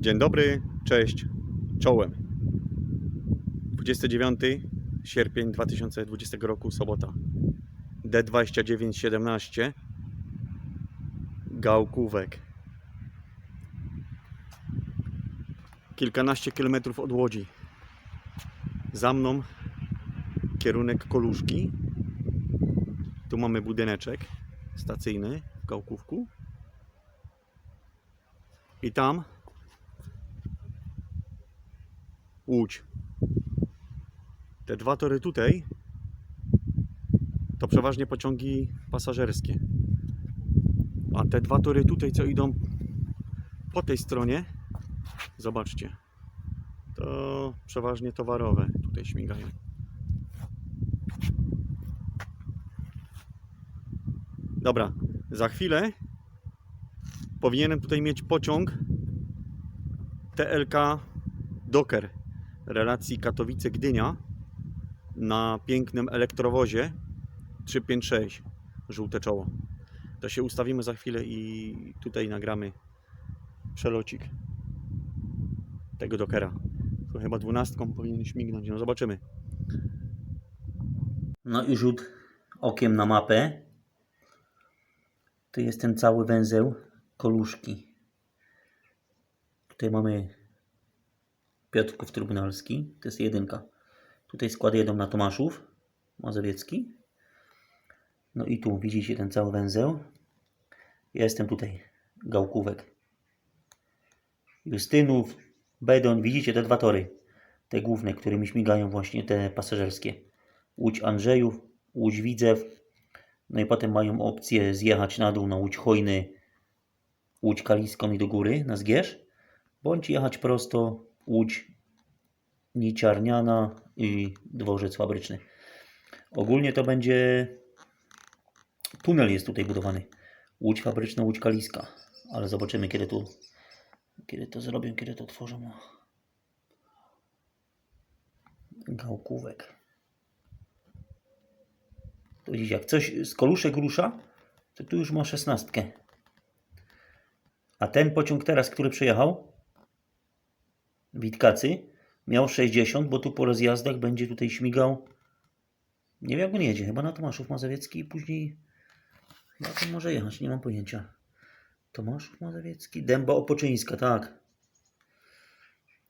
Dzień dobry, cześć, czołem. 29 sierpień 2020 roku, sobota. D2917 Gałkówek. Kilkanaście kilometrów od Łodzi. Za mną kierunek Koluszki. Tu mamy budyneczek stacyjny w Gałkówku. I tam Łódź. Te dwa tory tutaj to przeważnie pociągi pasażerskie. A te dwa tory tutaj, co idą po tej stronie, zobaczcie, to przeważnie towarowe tutaj śmigają. Dobra, za chwilę powinienem tutaj mieć pociąg TLK Docker relacji Katowice-Gdynia na pięknym elektrowozie 356 żółte czoło. To się ustawimy za chwilę i tutaj nagramy przelocik tego Dockera. To chyba dwunastką powinien śmignąć, no zobaczymy. No i rzut okiem na mapę. Tu jest ten cały węzeł Koluszki. Tutaj mamy Piotrków Trybunalski, to jest jedynka. Tutaj składy jedą na Tomaszów Mazowiecki. No i tu widzicie ten cały węzeł. Jestem tutaj, Gałkówek. Justynów, Bedon, widzicie te dwa tory. Te główne, którymi śmigają właśnie te pasażerskie. Łódź Andrzejów, Łódź Widzew. No i potem mają opcję zjechać na dół na Łódź Hojny, Łódź Kaliską i do góry na Zgierz. Bądź jechać prosto Łódź Niciarniana i Dworzec Fabryczny. Ogólnie to będzie tunel jest tutaj budowany. Łódź Fabryczna, Łódź Kaliska. Ale zobaczymy kiedy tu kiedy to zrobią, kiedy to tworzą. Gałkówek. To widzicie, jak coś z koluszek rusza, to tu już ma szesnastkę. A ten pociąg teraz, który przyjechał, Witkacy, miał 60, bo tu po rozjazdach będzie tutaj śmigał. Nie wiem jak on jedzie, chyba na Tomaszów Mazowiecki i później może jechać, nie mam pojęcia. Tomaszów Mazowiecki, Dęba Opoczyńska, tak.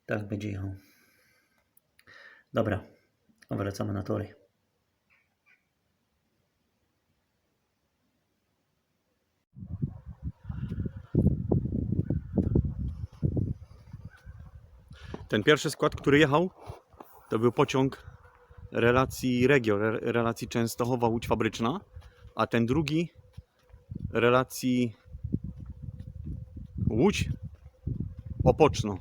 Tak będzie jechał. Dobra, wracamy na tory. Ten pierwszy skład, który jechał, to był pociąg relacji Regio, re- relacji Częstochowa Łódź Fabryczna, a ten drugi relacji Łódź Opoczno.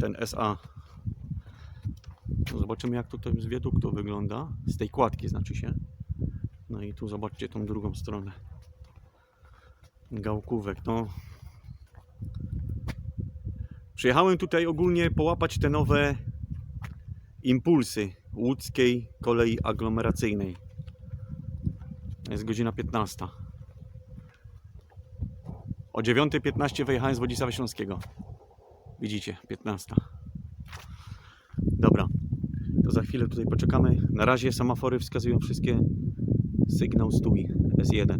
Ten SA. No zobaczymy jak tutaj z wiaduktu wygląda. Z tej kładki znaczy się. No i tu zobaczcie tą drugą stronę. Gałkówek. No, Przyjechałem tutaj ogólnie połapać te nowe impulsy łódzkiej kolei aglomeracyjnej. Jest godzina 15. O 9.15 wyjechałem z Wodzisława Śląskiego. Widzicie, 15. Dobra, to za chwilę tutaj poczekamy. Na razie semafory wskazują wszystkie sygnał stój S1.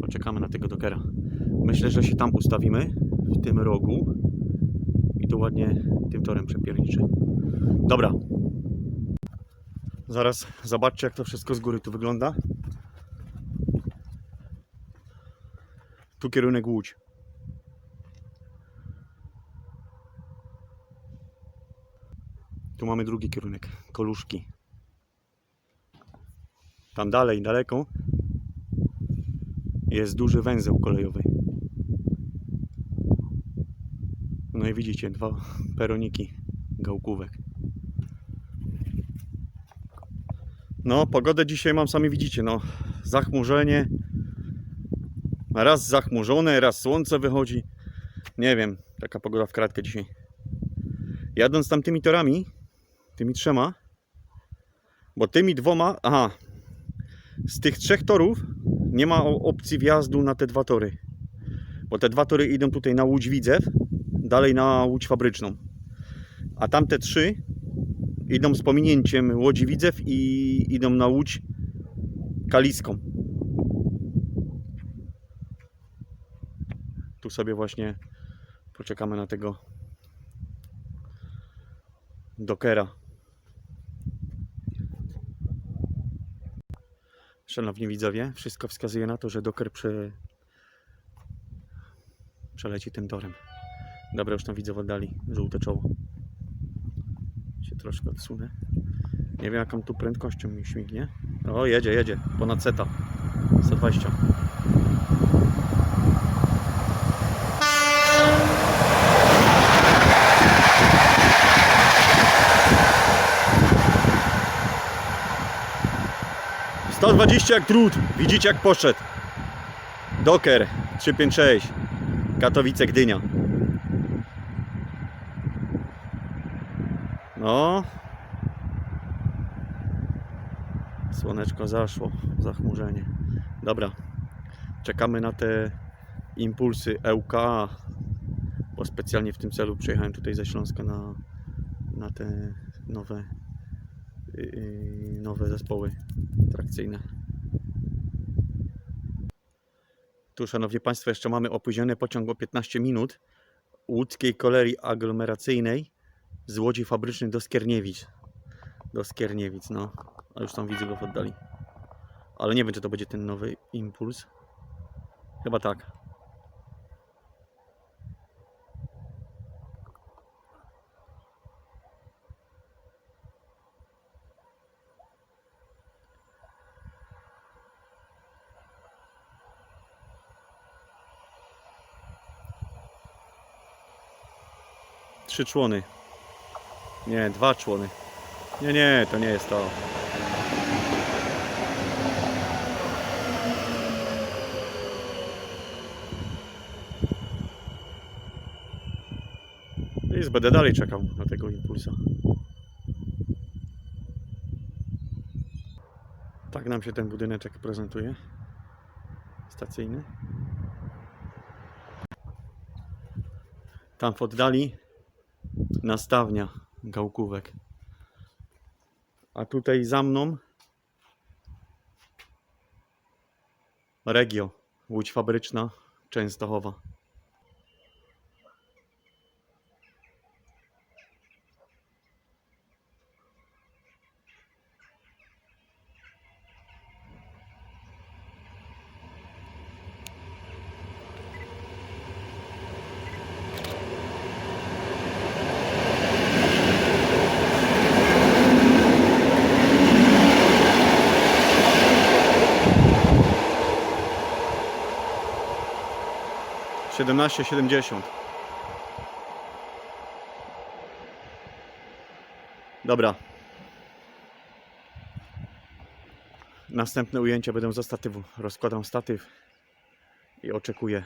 Poczekamy na tego dokera. Myślę, że się tam ustawimy w tym rogu i to ładnie tym torem przepierniczy. Dobra. Zaraz zobaczcie jak to wszystko z góry tu wygląda. Tu kierunek Łódź. Tu mamy drugi kierunek, Koluszki. Tam dalej, daleko jest duży węzeł kolejowy. No i widzicie, dwa peroniki gałkówek. No, pogodę dzisiaj mam, sami widzicie, no, zachmurzenie. Raz zachmurzone, raz słońce wychodzi. Nie wiem, taka pogoda w kratkę dzisiaj. Jadąc tam tymi torami, tymi trzema, bo tymi dwoma, aha, z tych trzech torów nie ma opcji wjazdu na te dwa tory. Bo te dwa tory idą tutaj na Łódź Widzew, dalej na Łódź Fabryczną. A tamte trzy idą z pominięciem Łodzi Widzew i idą na Łódź Kaliską. Tu sobie właśnie poczekamy na tego dokera. Szanowni widzowie, wszystko wskazuje na to, że doker prze... przeleci tym torem. Dobra, już tam widzę w oddali żółte czoło. Się troszkę odsunę. Nie wiem jaką tu prędkością mi śmignie. O, jedzie, jedzie. Ponad seta. 120. Sto dwadzieścia jak trud. Widzicie jak poszedł. Doker 356. Katowice Gdynia. No. Słoneczko zaszło, zachmurzenie. Dobra. Czekamy na te impulsy EUK, bo specjalnie w tym celu przyjechałem tutaj ze Śląska na, na te nowe, yy, nowe zespoły trakcyjne. Tu, szanowni Państwo, jeszcze mamy opóźniony pociąg o 15 minut łódzkiej kolerii aglomeracyjnej z Łodzi Fabrycznej do Skierniewic. Do Skierniewic, no. A już tam widzę go w oddali. Ale nie wiem, czy to będzie ten nowy impuls. Chyba tak. Trzy człony. Nie, dwa człony. Nie, nie, to nie jest to. Więc będę dalej czekał na tego impulsa. Tak nam się ten budyneczek prezentuje. Stacyjny. Tam w oddali nastawnia gałkówek. A tutaj za mną Regio, Łódź Fabryczna, Częstochowa. Siedemnaście siedemdziesiąt. Dobra. Następne ujęcia będą ze statywu. Rozkładam statyw i oczekuję.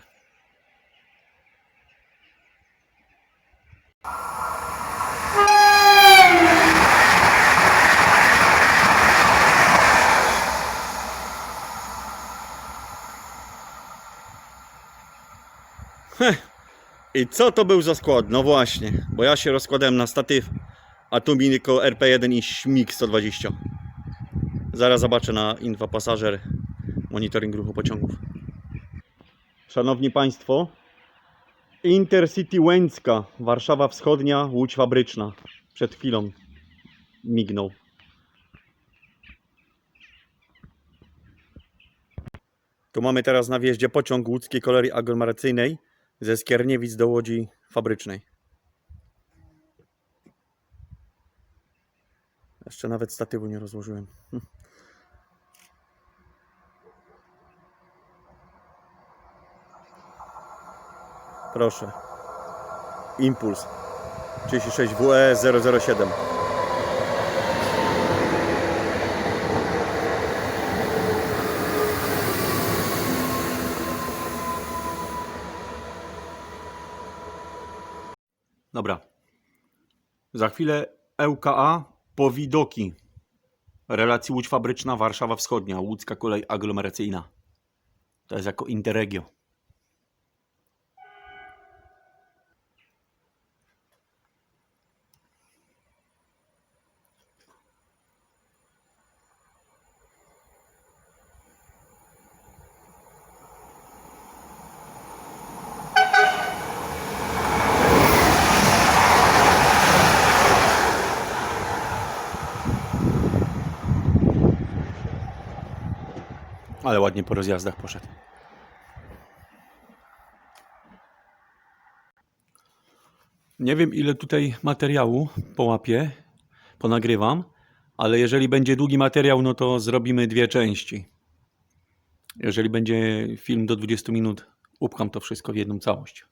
I co to był za skład? No właśnie, bo ja się rozkładałem na statyw, a tu mi tylko RP1 i śmig 120. Zaraz zobaczę na Infa Pasażer monitoring ruchu pociągów. Szanowni Państwo, Intercity Łęcka, Warszawa Wschodnia, Łódź Fabryczna. Przed chwilą mignął. Tu mamy teraz na wjeździe pociąg łódzkiej kolerii aglomeracyjnej ze Skierniewic do Łodzi Fabrycznej. Jeszcze nawet statywu nie rozłożyłem. Proszę. Impuls 36WE 007. Dobra. Za chwilę ŁKA Powidoki. Relacji Łódź Fabryczna, Warszawa Wschodnia, Łódzka Kolej Aglomeracyjna. To jest jako Interregio. Ale ładnie po rozjazdach poszedł. Nie wiem, ile tutaj materiału połapię, ponagrywam, ale jeżeli będzie długi materiał, no to zrobimy dwie części. Jeżeli będzie film do 20 minut, upcham to wszystko w jedną całość.